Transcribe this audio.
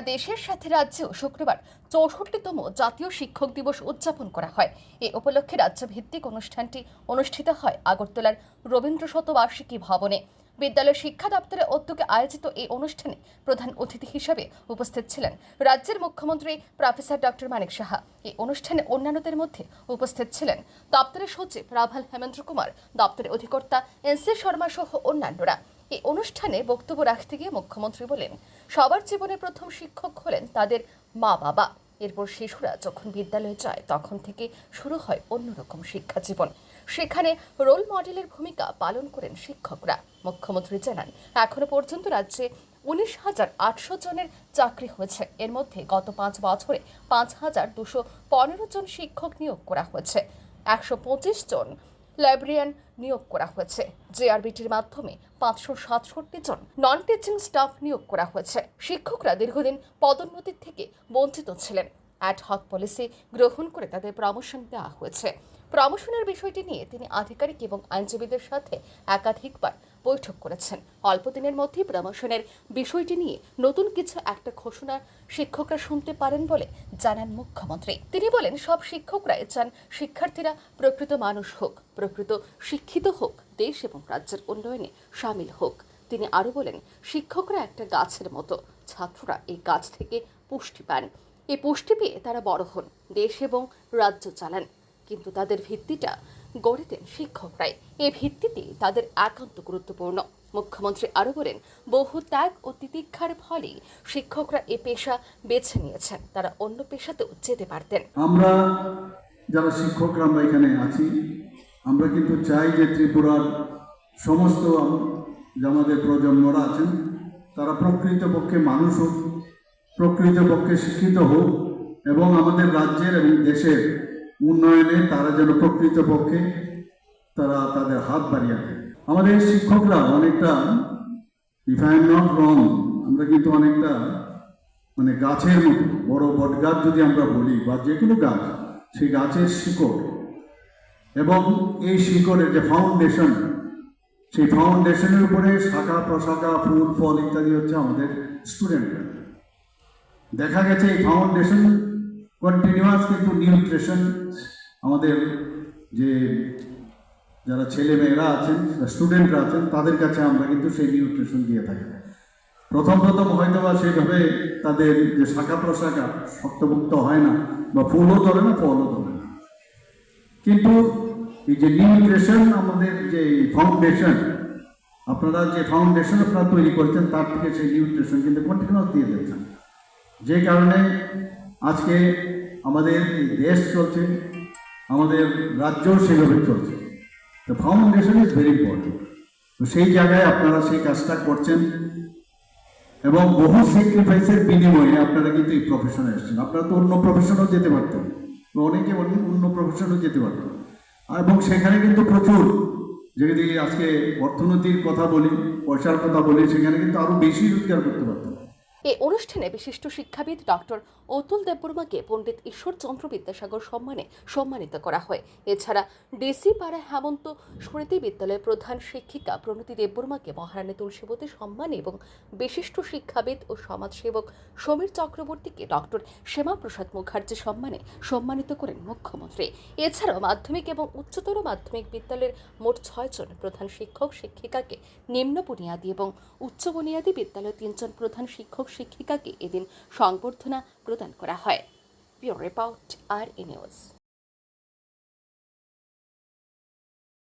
সারা দেশের সাথে রাজ্যেও শুক্রবার চৌষট্টিতম জাতীয় শিক্ষক দিবস উদযাপন করা হয়। এ উপলক্ষে রাজ্যভিত্তিক অনুষ্ঠানটি অনুষ্ঠিত হয় আগরতলার রবীন্দ্র শতবার্ষিকী ভবনে। বিদ্যালয় শিক্ষা দপ্তরের উদ্যোগে আয়োজিত এই অনুষ্ঠানে প্রধান অতিথি হিসেবে উপস্থিত ছিলেন রাজ্যের মুখ্যমন্ত্রী প্রফেসর ডক্টর মানিক সাহা। এই অনুষ্ঠানে অন্যান্যদের মধ্যে উপস্থিত ছিলেন দপ্তরের সচিব রাভাল হেমেন্দ্র কুমার, দপ্তরের অধিকর্তা এন সি শর্মা সহ অন্যান্যরা। এই অনুষ্ঠানে বক্তব্য রাখতে গিয়ে মুখ্যমন্ত্রী বলেন, সবার জীবনে প্রথম শিক্ষক হলেন তাদের মা বাবা। এরপর শিশুরা যখন বিদ্যালয়ে যায়, তখন থেকে শুরু হয় অন্যরকম শিক্ষা জীবন। সেখানে রোল মডেলের ভূমিকা পালন করেন শিক্ষকরা। মুখ্যমন্ত্রী জানান, এখনও পর্যন্ত রাজ্যে উনিশ হাজার আটশো জনের চাকরি হয়েছে। এর মধ্যে গত পাঁচ বছরে পাঁচ হাজার দুশো পনেরো জন শিক্ষক নিয়োগ করা হয়েছে। একশো পঁচিশ জন লাইব্রেরিয়ান নিয়োগ করা হয়েছে। জেআরবিটির মাধ্যমে পাঁচশো সাতষট্টি জন নন টিচিং স্টাফ নিয়োগ করা হয়েছে। শিক্ষকরা দীর্ঘদিন পদোন্নতির থেকে বঞ্চিত ছিলেন। অ্যাড হক পলিসি গ্রহণ করে তাদের প্রমোশন দেওয়া হয়েছে। প্রমোশনের বিষয়টি নিয়ে তিনি আধিকারিক এবং আইনজীবীদের সাথে একাধিকবার বৈঠক করেছেন। অল্প দিনের মধ্যেই প্রমোশনের বিষয়টি নিয়ে নতুন কিছু একটা ঘোষণা শিক্ষকরা শুনতে পারেন বলে জানান মুখ্যমন্ত্রী। তিনি বলেন, সব শিক্ষকরাই চান শিক্ষার্থীরা প্রকৃত মানুষ হোক, প্রকৃত শিক্ষিত হোক, দেশ এবং রাজ্যের উন্নয়নে সামিল হোক। তিনি আরও বলেন, শিক্ষকরা একটা গাছের মতো, ছাত্ররা এই গাছ থেকে পুষ্টি পান। এই পুষ্টি পেয়ে তারা বড় হন, দেশ এবং রাজ্য চালান। কিন্তু তাদের ভিত্তিটা গড়ে দেন শিক্ষকরাই। এ ভিত্তিতে তাদের একান্ত গুরুত্বপূর্ণ। মুখ্যমন্ত্রী আরও বলেন, বহু ত্যাগ ও তিতিক্ষার ফলেই শিক্ষকরা এ পেশা বেছে নিয়েছেন। তারা অন্য পেশাতেও যেতে পারতেন। আমরা যারা শিক্ষকরা আমরা এখানে আছি, আমরা কিন্তু চাই যে ত্রিপুরার সমস্ত আম- আমাদের প্রজন্মরা আছেন, তারা প্রকৃতপক্ষে মানুষ হোক, প্রকৃতপক্ষে শিক্ষিত হোক, এবং আমাদের রাজ্যের এবং দেশের উন্নয়নে তারা যেন প্রকৃতপক্ষে তারা তাদের হাত বাড়িয়ে দেয়। আমাদের শিক্ষকরা অনেকটা if I am not wrong আমরা কিন্তু অনেকটা মানে গাছের মতো, বড় বট গাছ যদি আমরা বলি, বা যে কোনো গাছ, সেই গাছের শিকড়। এবং এই শিকড়ের যে ফাউন্ডেশন সেই ফাউন্ডেশনের উপরে শাখা, প্রশাখা, ফুল, ফল ইত্যাদি হচ্ছে আমাদের স্টুডেন্টরা দেখা গেছে এই ফাউন্ডেশন কন্টিনিউয়াস কিন্তু নিউট্রিশন আমাদের যে যারা ছেলে মেয়েরা আছেন স্টুডেন্টরা আছেন, তাদের কাছে আমরা কিন্তু সেই নিউট্রিশন দিয়ে থাকি। প্রথম প্রথম হয়তো বা সেইভাবে তাদের যে শাখা প্রশাখা শক্তভুক্ত হয় না বা ফুলও ধরে না, ফলও ধরে না। কিন্তু এই যে নিউট্রিশন আমাদের যে ফাউন্ডেশন আপনারা যে ফাউন্ডেশন আপনারা তৈরি করছেন, তার থেকে সেই নিউট্রিশন কিন্তু কন্টিনিউয়াস দিয়ে দিচ্ছেন যে কারণে আজকে আমাদের দেশ চলছে, আমাদের রাজ্য সেভাবে চলছে। তো ফাউন্ডেশন ইজ ভেরি ইম্পর্টেন্ট তো সেই জায়গায় আপনারা সেই কাজটা করছেন এবং বহু স্যাক্রিফাইসের বিনিময়ে আপনারা কিন্তু এই প্রফেশনে এসেছেন। আপনারা তো অন্য প্রফেশনেও যেতে পারতেন। বা অনেকে অন্য প্রফেশনেও যেতে পারতেন। এবং সেখানে কিন্তু প্রচুর, যদি আজকে অর্থনীতির কথা বলি, পয়সার কথা বলি, সেখানে কিন্তু আরও বেশি রোজগার করতে পারতেন। এই অনুষ্ঠানে বিশিষ্ট শিক্ষাবিদ ডক্টর অতুল দেববর্মাকে পণ্ডিত ঈশ্বরচন্দ্র বিদ্যাসাগর সম্মানে সম্মানিত করা হয়। এছাড়া ডিসি পাড়া হেমন্ত স্মৃতি বিদ্যালয়ের প্রধান শিক্ষিকা প্রণতি দেববর্মাকে মহারানী তুলসীবতী সম্মান এবং বিশিষ্ট শিক্ষাবিদ ও সমাজসেবক সমীর চক্রবর্তীকে ডক্টর শ্যামাপ্রসাদ মুখার্জি সম্মানে সম্মানিত করেন মুখ্যমন্ত্রী। এছাড়াও মাধ্যমিক এবং উচ্চতর মাধ্যমিক বিদ্যালয়ের মোট ছয়জন প্রধান শিক্ষক শিক্ষিকাকে নিম্ন বুনিয়াদী এবং উচ্চ বুনিয়াদী বিদ্যালয়ের তিনজন প্রধান শিক্ষক শিক্ষিকাকে এদিন সংবর্ধনা প্রদান করা হয়। Pure report R A news.